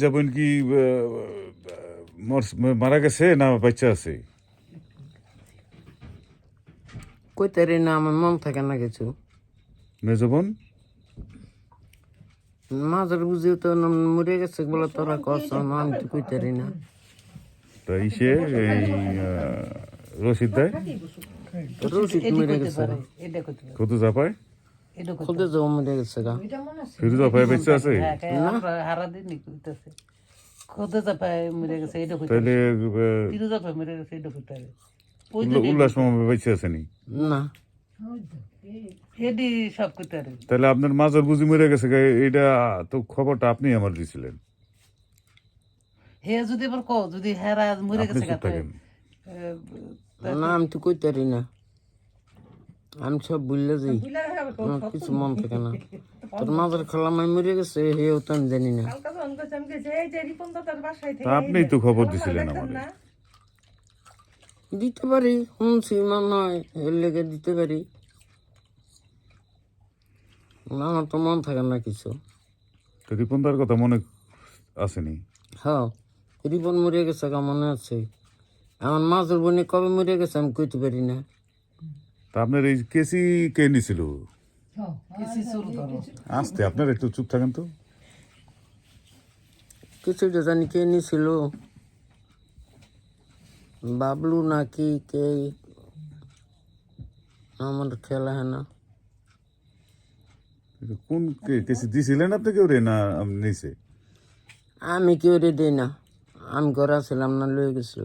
যাবেন কি মর- মারা গেছে না বাচ্চা আছে? কইতে রে না আমার মন থাকে না কিছু। মেজ বোন মাঝের বুঝিও তো না মরে গেছে বলে তোরা কস আমি তো কইতে রি না। তা ইসে এই রশিদ দেয় রশিদ মরে গেছে। কত চাপায় এটা করতে খুদে যাও মরে গেছে গা। ফিরোজা ভাই বাচ্চা আছে? হারা দিন খোদে মরে গেছে এটা তাহলে তিরু চাপায় মরে গেছে এটা করতে উল্লাস মামা বাচ্চা আছে নি? না। হেডি সব করতে পারে তাহলে আপনার মাজার বুঝি মরে গেছে এটা তো খবরটা আপনি আমার দিয়েছিলেন হে যদি এবার কো যদি হেরা মরে গেছে না আমি তো কইতে রি না। আমি সব বুঝলে যাই। আমার কিছু মন থাকে না। তোর মাঝের খেলা মাই মরে গেছে হেও তো আমি জানি না। তা আপনিই তো খবর দিছিলেন আমাদের। দিতে পারি শুনছি মনে হয় এর লেগে দিতে পারি। না আমার তো মন থাকে না কিছু। তো রিপনদার কথা মনে আসেনি? হ্যাঁ রিপন মরে গেছে মনে আছে। আমার মাছের বোনে কবে মরে গেছে আমি কইতে পারি না। তা আপনার এই কেসি কে নিছিল কিছু শুরু করো আসতে আপনার একটু চুপ থাকেন তো কিছুটা জানি কে নিছিল বাবলু নাকি কে আমার খেলা হয় না কোন কে- কেসি দিছিলেন আপনি কেউ রে না আম- নিছে আমি কেউ রে দিই না আমি ঘরে ছিলাম না লয়ে গেছিল